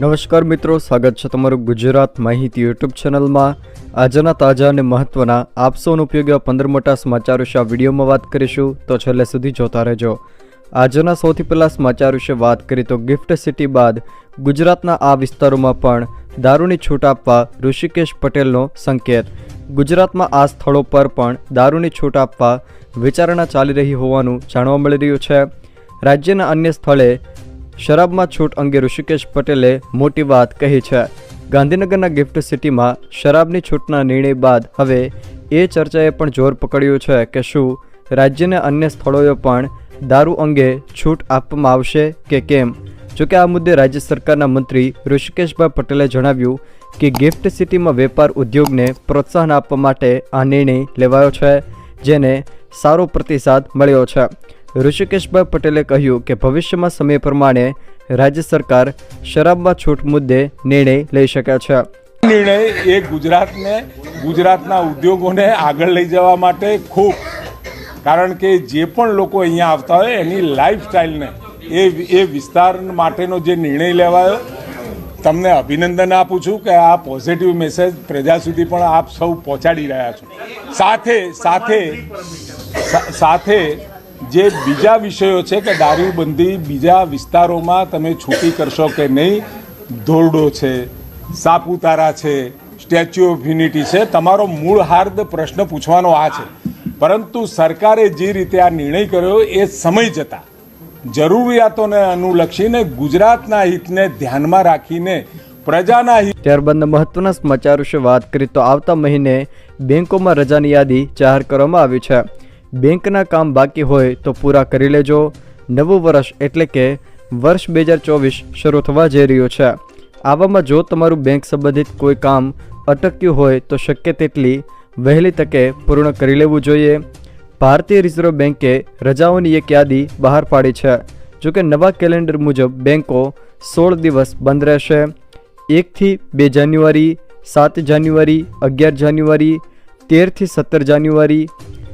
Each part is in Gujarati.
નમસ્કાર મિત્રો, સ્વાગત છે તમારું ગુજરાત માહિતી યુટ્યુબ ચેનલમાં. આજના તાજા અને મહત્વના આપસોનો ઉપયોગ પંદર મોટા સમાચાર વિશે આ વિડીયોમાં વાત કરીશું. તો છેલ્લે સુધી જોતા રહેજો. આજના સૌથી પહેલાં સમાચાર વિશે વાત કરીએ તો ગિફ્ટ સિટી બાદ ગુજરાતના આ વિસ્તારોમાં પણ દારૂની છૂટ આપવા ઋષિકેશ પટેલનો સંકેત. ગુજરાતમાં આ સ્થળો પર પણ દારૂની છૂટ આપવા વિચારણા ચાલી રહી હોવાનું જાણવા મળી રહ્યું છે. રાજ્યના અન્ય સ્થળે શરાબમાં છૂટ અંગે ઋષિકેશ પટેલે મોટી વાત કહી છે. ગાંધીનગરના ગિફ્ટ સિટીમાં શરાબની છૂટના નિર્ણય બાદ હવે એ ચર્ચાએ પણ જોર પકડ્યું છે કે શું રાજ્યના અન્ય સ્થળોએ પણ દારૂ અંગે છૂટ આપવામાં આવશે કે કેમ? જોકે આ મુદ્દે રાજ્ય સરકારના મંત્રી ઋષિકેશભાઈ પટેલે જણાવ્યું કે ગિફ્ટ સિટીમાં વેપાર ઉદ્યોગને પ્રોત્સાહન આપવા માટે આ નિર્ણય લેવાયો છે, જેને સારો પ્રતિસાદ મળ્યો છે. ઋષિકેશભાઈ પટેલે કહ્યું કે ભવિષ્યમાં સમય પ્રમાણે રાજ્ય સરકાર શરાબમાં છૂટ મુદ્દે નિર્ણય લઈ શકે છે. નિર્ણય એ ગુજરાતને, ગુજરાતના ઉદ્યોગોને આગળ લઈ જવા માટે ખૂબ. કારણ કે જે પણ લોકો અહીંયા આવતા હોય એની લાઈફસ્ટાઈલને, એ એ વિસ્તાર માટેનો જે નિર્ણય લેવાયો, તમને અભિનંદન આપું છું કે આ પોઝિટિવ મેસેજ પ્રજા સુધી પણ આપ સૌ પહોંચાડી રહ્યા છો. સાથે સાથે સાથે જે બીજા વિષયો છે કે દારૂબંધી બીજા વિસ્તારોમાં તમે છૂટી કરશો કે નહીં, ધોરડો છે, સાપુતારા છે, સ્ટેચ્યુ ઓફ યુનિટી છે, તમારો મૂળ હાર્દ પ્રશ્ન પૂછવાનો આ છે. પરંતુ સરકારે જે રીતે આ નિર્ણય કર્યો એ સમય જતા જરૂરિયાતોને અનુલક્ષીને ગુજરાતના હિતને ધ્યાનમાં રાખીને પ્રજાના હિત ત્યારબાદ મહત્વના સમાચાર વિશે વાત કરીએ તો આવતા મહિને બેંકોમાં રજાની યાદી જાહેર કરવામાં આવી છે. બેંકના કામ બાકી હોય તો પૂરા કરી લેજો. નવું વર્ષ એટલે કે વર્ષ બે હજાર ચોવીસ શરૂ થવા જઈ રહ્યું છે. આવામાં જો તમારું બેંક સંબંધિત કોઈ કામ અટક્યું હોય તો શક્ય તેટલી વહેલી તકે પૂર્ણ કરી લેવું જોઈએ. ભારતીય રિઝર્વ બેંકે રજાઓની એક યાદી બહાર પાડી છે. જોકે નવા કેલેન્ડર મુજબ બેંકો સોળ દિવસ બંધ રહેશે. એકથી બે જાન્યુઆરી, સાત જાન્યુઆરી, અગિયાર જાન્યુઆરી, તેરથી સત્તર જાન્યુઆરી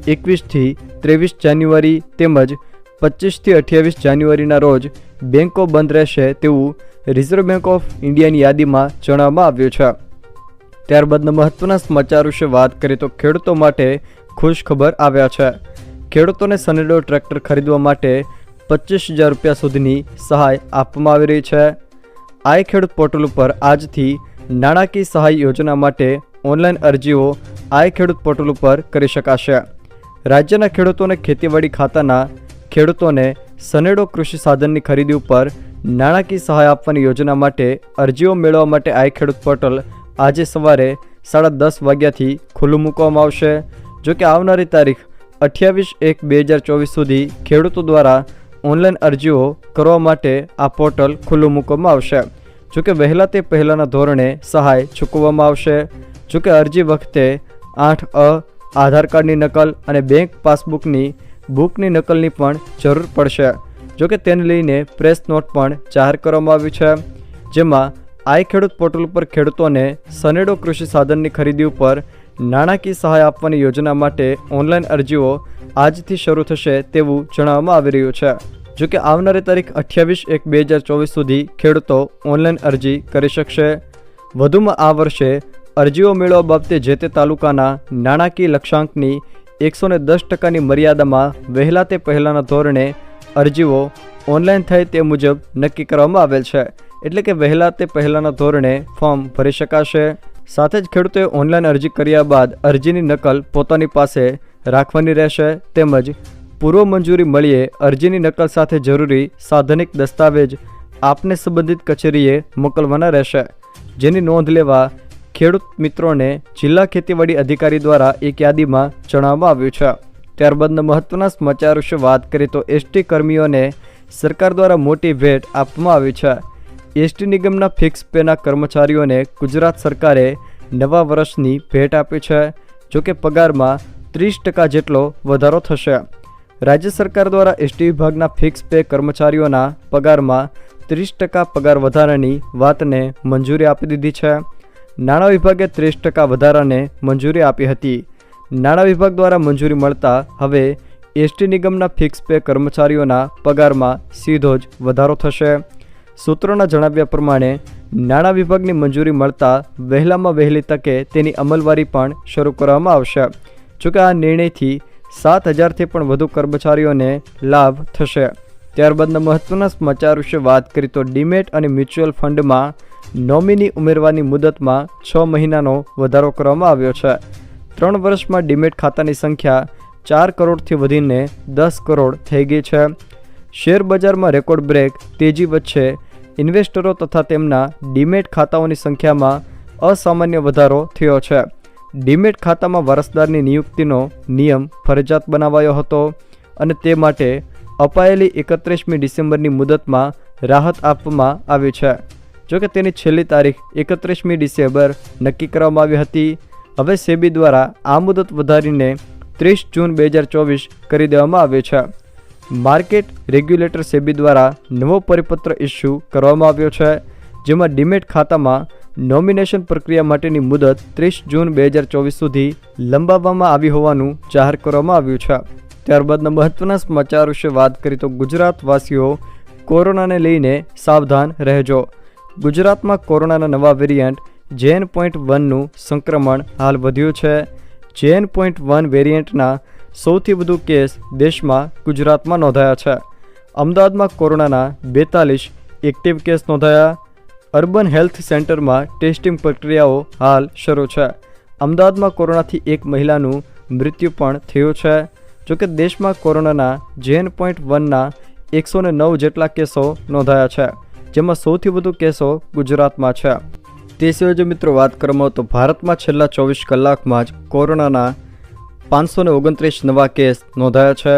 એકવીસથી ત્રેવીસ જાન્યુઆરી તેમજ પચીસથી અઠ્યાવીસ જાન્યુઆરીના રોજ બેંકો બંધ રહેશે તેવું રિઝર્વ બેન્ક ઓફ ઇન્ડિયાની યાદીમાં જણાવવામાં આવ્યું છે. ત્યારબાદના મહત્વના સમાચાર વિશે વાત કરીએ તો ખેડૂતો માટે ખુશ ખબર આવ્યા છે. ખેડૂતોને સનેડો ટ્રેક્ટર ખરીદવા માટે પચીસ હજાર રૂપિયા સુધીની સહાય આપવામાં આવી રહી છે. આઈ ખેડૂત પોર્ટલ ઉપર આજથી નાણાકીય સહાય યોજના માટે ઓનલાઈન અરજીઓ આઈ ખેડૂત પોર્ટલ ઉપર કરી શકાશે. રાજ્યના ખેડૂતોને ખેતીવાડી ખાતાના ખેડૂતોને સનેડો કૃષિ સાધનની ખરીદી ઉપર નાણાકીય સહાય આપવાની યોજના માટે અરજીઓ મેળવવા માટે આઈ ખેડૂત પોર્ટલ આજે સવારે સાડા દસ વાગ્યાથી ખુલ્લું મૂકવામાં આવશે. જો કે આવનારી તારીખ અઠ્યાવીસ એક બે હજાર ચોવીસ સુધી ખેડૂતો દ્વારા ઓનલાઈન અરજીઓ કરવા માટે આ પોર્ટલ ખુલ્લું મૂકવામાં આવશે. જો કે વહેલા તે પહેલાંના ધોરણે સહાય ચૂકવવામાં આવશે. જો કે અરજી વખતે આઠ અ આધાર કાર્ડની નકલ અને બેંક પાસબુકની બુકની નકલની પણ જરૂર પડશે. જોકે તેને લઈને પ્રેસ નોટ પણ જાહેર કરવામાં આવી છે. જેમાં, આઈ ખેડૂત પોર્ટલ ઉપર ખેડૂતોને સનેડો કૃષિ સાધનની ખરીદી ઉપર નાણાકીય સહાય આપવાની યોજના માટે ઓનલાઈન અરજીઓ આજથી શરૂ થશે તેવું જણાવવામાં આવી રહ્યું છે. જો કે આવનારી તારીખ અઠ્યાવીસ એક બે હજાર ચોવીસ સુધી ખેડૂતો ઓનલાઈન અરજી કરી શકશે. વધુમાં આ વર્ષે અરજીઓ મેળવવા બાબતે જે તે તાલુકાના નાણાકીય લક્ષ્યાંકની એકસો ને દસ ટકાની મર્યાદામાં વહેલા તે પહેલાંના ધોરણે અરજીઓ ઓનલાઈન થાય તે મુજબ નક્કી કરવામાં આવેલ છે. એટલે કે વહેલા તે પહેલાંના ધોરણે ફોર્મ ભરી શકાશે. સાથે જ ખેડૂતોએ ઓનલાઈન અરજી કર્યા બાદ અરજીની નકલ પોતાની પાસે રાખવાની રહેશે. તેમજ પૂર્વ મંજૂરી મળીએ અરજીની નકલ સાથે જરૂરી સાધનિક દસ્તાવેજ આપને સંબંધિત કચેરીએ મોકલવાના રહેશે. જેની નોંધ લેવા ખેડૂત મિત્રોને જિલ્લા ખેતીવાડી અધિકારી દ્વારા એક યાદીમાં જણાવવામાં આવ્યું છે. ત્યારબાદના મહત્વના સમાચાર વિશે વાત કરીએ તો એસટી કર્મીઓને સરકાર દ્વારા મોટી ભેટ આપવામાં આવી છે. એસટી નિગમના ફિક્સ પેના કર્મચારીઓને ગુજરાત સરકારે નવા વર્ષની ભેટ આપી છે, જો કે પગારમાં ત્રીસ ટકા જેટલો વધારો થશે. રાજ્ય સરકાર દ્વારા એસટી વિભાગના ફિક્સ પે કર્મચારીઓના પગારમાં ત્રીસ ટકા પગાર વધારાની વાતને મંજૂરી આપી દીધી છે. નાણાં વિભાગે ત્રીસ ટકા વધારાને મંજૂરી આપી હતી. નાણાં વિભાગ દ્વારા મંજૂરી મળતા હવે એસટી નિગમના ફિક્સ પે કર્મચારીઓના પગારમાં સીધો જ વધારો થશે. સૂત્રોના જણાવ્યા પ્રમાણે, નાણાં વિભાગની મંજૂરી મળતા વહેલામાં વહેલી તકે તેની અમલવારી પણ શરૂ કરવામાં આવશે. જોકે આ નિર્ણયથી સાત હજારથી પણ વધુ કર્મચારીઓને લાભ થશે. ત્યારબાદના મહત્વના સમાચાર વિશે વાત કરી તો ડીમેટ અને મ્યુચ્યુઅલ ફંડમાં નોમિની ઉમેરવાની મુદતમાં છ મહિનાનો વધારો કરવામાં આવ્યો છે. ત્રણ વર્ષમાં ડીમેટ ખાતાની સંખ્યા ચાર કરોડથી વધીને દસ કરોડ થઈ ગઈ છે. શેર બજારમાં રેકોર્ડ બ્રેક, તેજી વચ્ચે ઇન્વેસ્ટરો તથા તેમના ડીમેટ ખાતાઓની સંખ્યામાં અસામાન્ય વધારો થયો છે. ડીમેટ ખાતામાં વારસદારની નિયુક્તિનો નિયમ ફરજિયાત બનાવાયો હતો અને તે માટે અપાયેલી એકત્રીસમી ડિસેમ્બરની મુદતમાં રાહત આપવામાં આવી છે. જોકે તેની છેલ્લી તારીખ એકત્રીસમી ડિસેમ્બર નક્કી કરવામાં આવી હતી. હવે સેબી દ્વારા આ મુદત વધારીને ત્રીસ જૂન બે હજાર ચોવીસ કરી દેવામાં આવે છે. માર્કેટ રેગ્યુલેટર સેબી દ્વારા નવો પરિપત્ર ઇસ્યુ કરવામાં આવ્યો છે, જેમાં ડીમેટ ખાતામાં નોમિનેશન પ્રક્રિયા માટેની મુદત ત્રીસ જૂન બે હજાર ચોવીસ સુધી લંબાવવામાં આવી હોવાનું જાહેર કરવામાં આવ્યું છે. ત્યારબાદના મહત્વના સમાચાર વિશે વાત કરી તો ગુજરાતવાસીઓ કોરોનાને લઈને સાવધાન રહેજો. ગુજરાતમાં કોરોનાના નવા વેરિયન્ટ જેન પોઈન્ટ વનનું સંક્રમણ હાલ વધ્યું છે. જેન પોઈન્ટ વન વેરિયન્ટના સૌથી વધુ કેસ દેશમાં ગુજરાતમાં નોંધાયા છે. અમદાવાદમાં કોરોનાના બેતાલીસ એક્ટિવ કેસ નોંધાયા. અર્બન હેલ્થ સેન્ટરમાં ટેસ્ટિંગ પ્રક્રિયાઓ હાલ શરૂ છે. અમદાવાદમાં કોરોનાથી એક મહિલાનું મૃત્યુ પણ થયું છે. જોકે દેશમાં કોરોનાના જેન પોઈન્ટ વનના એકસો નવ જેટલા કેસો નોંધાયા છે. જેમાં સૌથી વધુ કેસો ગુજરાતમાં છે. તે સિવાય જો મિત્રો વાત કરવામાં તો ભારતમાં છેલ્લા ચોવીસ કલાકમાં જ કોરોનાના પાંચસો ઓગણત્રીસ નવા કેસ નોંધાયા છે.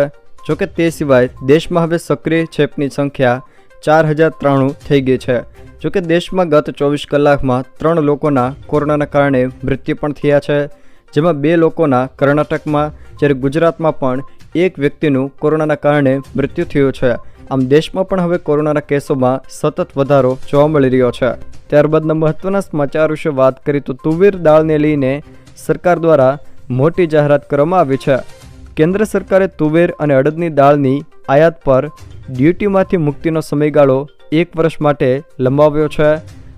જોકે તે સિવાય દેશમાં હવે સક્રિય ચેપની સંખ્યા ચાર હજાર ત્રાણું થઈ ગઈ છે. જોકે દેશમાં ગત ચોવીસ કલાકમાં ત્રણ લોકોના કોરોનાના કારણે મૃત્યુ પણ થયા છે. જેમાં બે લોકોના કર્ણાટકમાં, જ્યારે ગુજરાતમાં પણ એક વ્યક્તિનું કોરોનાના કારણે મૃત્યુ થયું છે. આમ દેશમાં પણ હવે કોરોનાના કેસોમાં સતત વધારો જોવા મળી રહ્યો છે. ત્યારબાદના મહત્વના સમાચાર વિશે વાત કરી તો તુવેર દાળને લઈને સરકાર દ્વારા મોટી જાહેરાત કરવામાં આવી છે. કેન્દ્ર સરકારે તુવેર અને અડદની દાળની આયાત પર ડ્યુટીમાંથી મુક્તિનો સમયગાળો એક વર્ષ માટે લંબાવ્યો છે.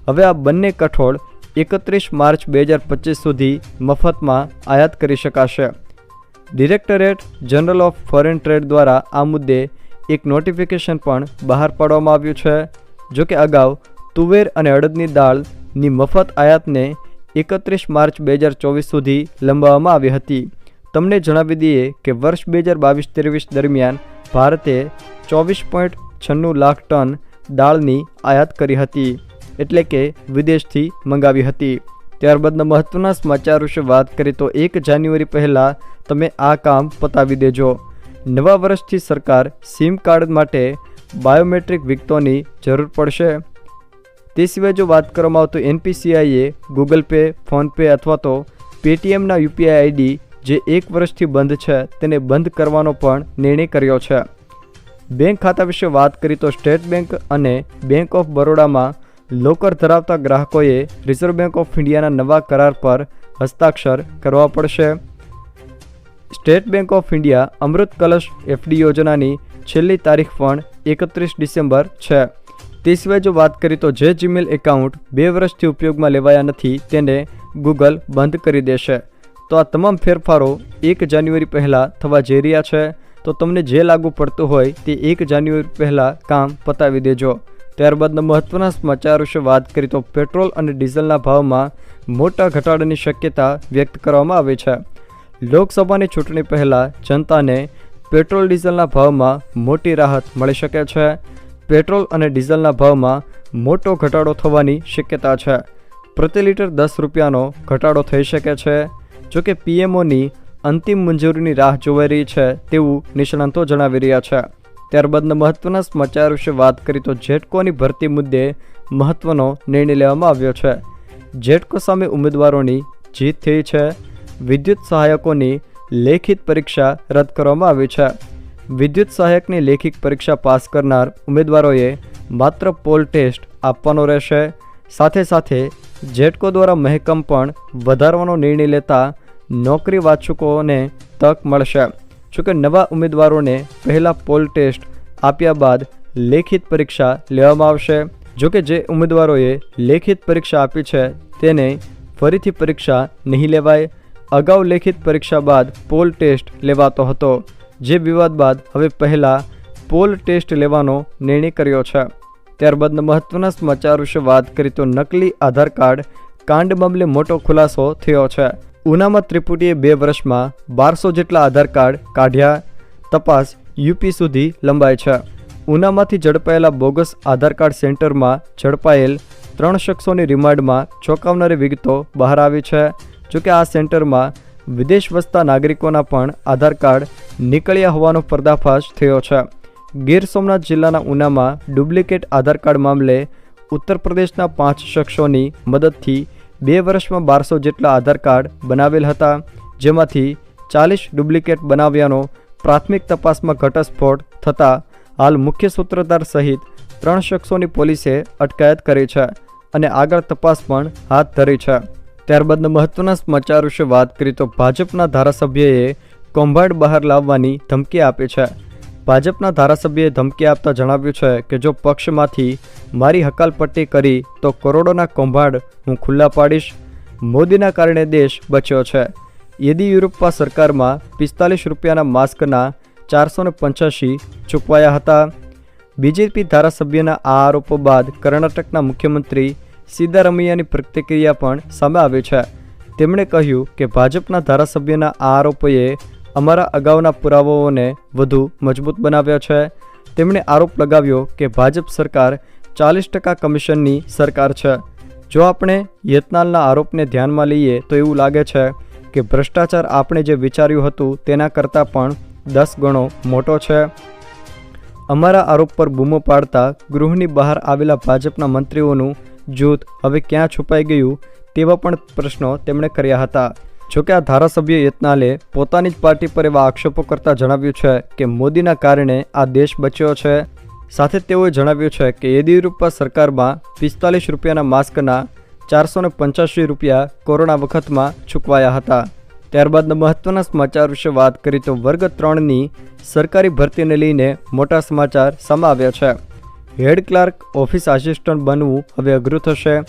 હવે આ બંને કઠોળ એકત્રીસ માર્ચ બે હજાર પચીસ સુધી મફતમાં આયાત કરી શકાશે. Directorate general of foreign trade દ્વારા આ મુદ્દે એક નોટિફિકેશન પણ બહાર પાડવામાં આવ્યું છે. જો કે અગાઉ તુવેર અને અડદની દાળની મફત આયાતને એકત્રીસ માર્ચ બે હજાર ચોવીસ સુધી લંબાવવામાં આવી હતી. તમને જણાવી દઈએ કે વર્ષ બે હજાર બાવીસ ત્રેવીસ દરમિયાન ભારતે ચોવીસ પોઈન્ટ છન્નું લાખ ટન દાળની આયાત કરી હતી, એટલે કે વિદેશથી મંગાવી હતી. ત્યારબાદના મહત્ત્વના સમાચાર વિશે વાત કરીએ તો એક જાન્યુઆરી પહેલાં તમે આ કામ પતાવી દેજો. નવા વર્ષથી સરકાર સિમ કાર્ડ માટે બાયોમેટ્રિક વિગતોની જરૂર પડશે. તે સિવાય જો વાત કરવામાં આવતો એનપીસીઆઈએ ગૂગલ પે ફોનપે અથવા તો પેટીએમના યુપીઆઈ આઈડી જે એક વર્ષથી બંધ છે તેને બંધ કરવાનો પણ નિર્ણય કર્યો છે. બેંક ખાતા વિશે વાત કરી તો સ્ટેટ બેંક અને બેંક ઓફ બરોડામાં લોકર ધરાવતા ગ્રાહકોએ રિઝર્વ બેંક ઓફ ઇન્ડિયાના નવા કરાર પર હસ્તાક્ષર કરવા પડશે. State bank of India Amrit Kalash FD યોજનાની છેલ્લી તારીખ પણ એકત્રીસ ડિસેમ્બર છે. તે સિવાય જો વાત કરીએ તો જે જીમેલ એકાઉન્ટ બે વર્ષથી ઉપયોગમાં લેવાયા નથી તેને ગૂગલ બંધ કરી દેશે. તો આ તમામ ફેરફારો એક જાન્યુઆરી પહેલાં થવા જઈ રહ્યા છે. તો તમને જે લાગુ પડતું હોય તે એક જાન્યુઆરી પહેલાં કામ પતાવી દેજો. ત્યારબાદના મહત્વના સમાચાર વિશે વાત કરીએ તો પેટ્રોલ અને ડીઝલના ભાવમાં મોટા ઘટાડાની શક્યતા વ્યક્ત કરવામાં આવી છે. લોકસભાની ચૂંટણી પહેલાં જનતાને પેટ્રોલ ડીઝલના ભાવમાં મોટી રાહત મળી શકે છે. પેટ્રોલ અને ડીઝલના ભાવમાં મોટો ઘટાડો થવાની શક્યતા છે. પ્રતિ લીટર દસ રૂપિયાનો ઘટાડો થઈ શકે છે. જોકે પીએમઓની અંતિમ મંજૂરીની રાહ જોવાઈ રહી છે તેવું નિષ્ણાંતો જણાવી રહ્યા છે. ત્યારબાદના મહત્વના સમાચાર વિશે વાત કરી તો જેટકોની ભરતી મુદ્દે મહત્વનો નિર્ણય લેવામાં આવ્યો છે. જેટકો સામે ઉમેદવારોની જીત થઈ છે. વિદ્યુત સહાયકોની લેખિત પરીક્ષા રદ કરવામાં આવી છે. વિદ્યુત સહાયકની લેખિત પરીક્ષા પાસ કરનાર ઉમેદવારોએ માત્ર પોલ ટેસ્ટ આપવાનો રહેશે. સાથે સાથે જેટકો દ્વારા મહેકમ પણ વધારવાનો નિર્ણય લેતા નોકરી વાચકોને તક મળશે. જોકે નવા ઉમેદવારોને પહેલાં પોલ ટેસ્ટ આપ્યા બાદ લેખિત પરીક્ષા લેવામાં આવશે. જોકે જે ઉમેદવારોએ લેખિત પરીક્ષા આપી છે તેને ફરીથી પરીક્ષા નહીં લેવાય. અગાઉ લેખિત પરીક્ષા બાદ પોલ ટેસ્ટ લેવાતો હતો, જે વિવાદ બાદ હવે પહેલાં પોલ ટેસ્ટ લેવાનો નિર્ણય કર્યો છે. ત્યારબાદ મહત્વના સમાચાર વિશે વાત કરી તો નકલી આધાર કાર્ડ કાંડ મામલે મોટો ખુલાસો થયો છે. ઉનામાં ત્રિપુટીએ બે વર્ષમાં બારસો જેટલા આધાર કાર્ડ કાઢ્યા, તપાસ યુપી સુધી લંબાય છે. ઉનામાંથી ઝડપાયેલા બોગસ આધાર કાર્ડ સેન્ટરમાં ઝડપાયેલ ત્રણ શખ્સોની રિમાન્ડમાં ચોંકાવનારી વિગતો બહાર આવી છે. જોકે આ સેન્ટરમાં વિદેશ વસતા નાગરિકોના પણ આધાર કાર્ડ નીકળ્યા હોવાનો પર્દાફાશ થયો છે. ગીર સોમનાથ જિલ્લાના ઉનામાં ડુપ્લિકેટ આધાર કાર્ડ મામલે ઉત્તર પ્રદેશના પાંચ શખ્સોની મદદથી બે વર્ષમાં બારસો જેટલા આધાર કાર્ડ બનાવેલ હતા, જેમાંથી ચાલીસ ડુપ્લિકેટ બનાવ્યાનો પ્રાથમિક તપાસમાં ઘટસ્ફોટ થતાં હાલ મુખ્ય સૂત્રધાર સહિત ત્રણ શખ્સોની પોલીસે અટકાયત કરી છે અને આગળ તપાસ પણ હાથ ધરી છે. ત્યારબાદ મહત્વના સમાચાર વિશે વાત કરી તો ભાજપના ધારાસભ્યએ કૌભાંડ બહાર લાવવાની ધમકી આપી છે. ભાજપના ધારાસભ્યએ ધમકી આપતા જણાવ્યું છે કે જો પક્ષમાંથી મારી હકાલપટ્ટી કરી તો કરોડોના કૌભાંડ હું ખુલ્લા પાડીશ. મોદીના કારણે દેશ બચ્યો છે. યેદિયુરપ્પા સરકારમાં પિસ્તાલીસ રૂપિયાના માસ્કના ચારસો ને પંચ્યાસી ચૂકવાયા હતા. બીજેપી ધારાસભ્યના આ આરોપો બાદ કર્ણાટકના મુખ્યમંત્રી સિદ્ધારમૈયાની પ્રતિક્રિયા પણ સામે આવી છે. તેમણે કહ્યું કે ભાજપના ધારાસભ્યના આ આરોપોએ અમારા અગાઉના પુરાવાઓને વધુ મજબૂત બનાવ્યા છે. તેમણે આરોપ લગાવ્યો કે ભાજપ સરકાર ચાલીસ ટકા કમિશનની સરકાર છે. જો આપણે યત્નાલના આરોપને ધ્યાનમાં લઈએ તો એવું લાગે છે કે ભ્રષ્ટાચાર આપણે જે વિચાર્યું હતું તેના કરતાં પણ દસ ગણો મોટો છે. અમારા આરોપ પર બૂમો પાડતા ગૃહની બહાર આવેલા ભાજપના મંત્રીઓનું જૂથ હવે ક્યાં છુપાઈ ગયું તેવા પણ પ્રશ્નો તેમણે કર્યા હતા. જોકે આ ધારાસભ્ય યત્નાલે પોતાની જ પાર્ટી પર એવા આક્ષેપો કરતા જણાવ્યું છે કે મોદીના કારણે આ દેશ બચ્યો છે. સાથે તેઓએ જણાવ્યું છે કે યેદિયુરપ્પા સરકારમાં પિસ્તાલીસ રૂપિયાના માસ્કના ચારસો ને પંચ્યાસી રૂપિયા કોરોના વખતમાં ચૂકવાયા હતા. ત્યારબાદના મહત્વના સમાચાર વિશે વાત કરી તો વર્ગ ત્રણની સરકારી ભરતીને લઈને મોટા સમાચાર સામે આવ્યા છે. હેડ ક્લાર્ક, ઓફિસ આસિસ્ટન્ટ બનવું હવે અઘરું થશે.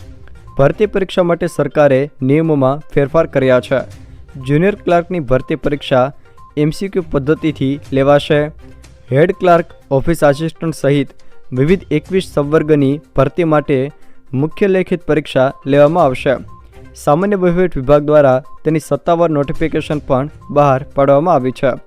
ભરતી પરીક્ષા માટે સરકારે નિયમોમાં ફેરફાર કર્યા છે. જુનિયર ક્લાર્કની ભરતી પરીક્ષા એમસીક્યુ પદ્ધતિથી લેવાશે. હેડ ક્લાર્ક, ઓફિસ આસિસ્ટન્ટ સહિત વિવિધ એકવીસ સંવર્ગની ભરતી માટે મુખ્ય લેખિત પરીક્ષા લેવામાં આવશે. સામાન્ય વહીવટ વિભાગ દ્વારા તેની સત્તાવાર નોટિફિકેશન પણ બહાર પાડવામાં આવી છે.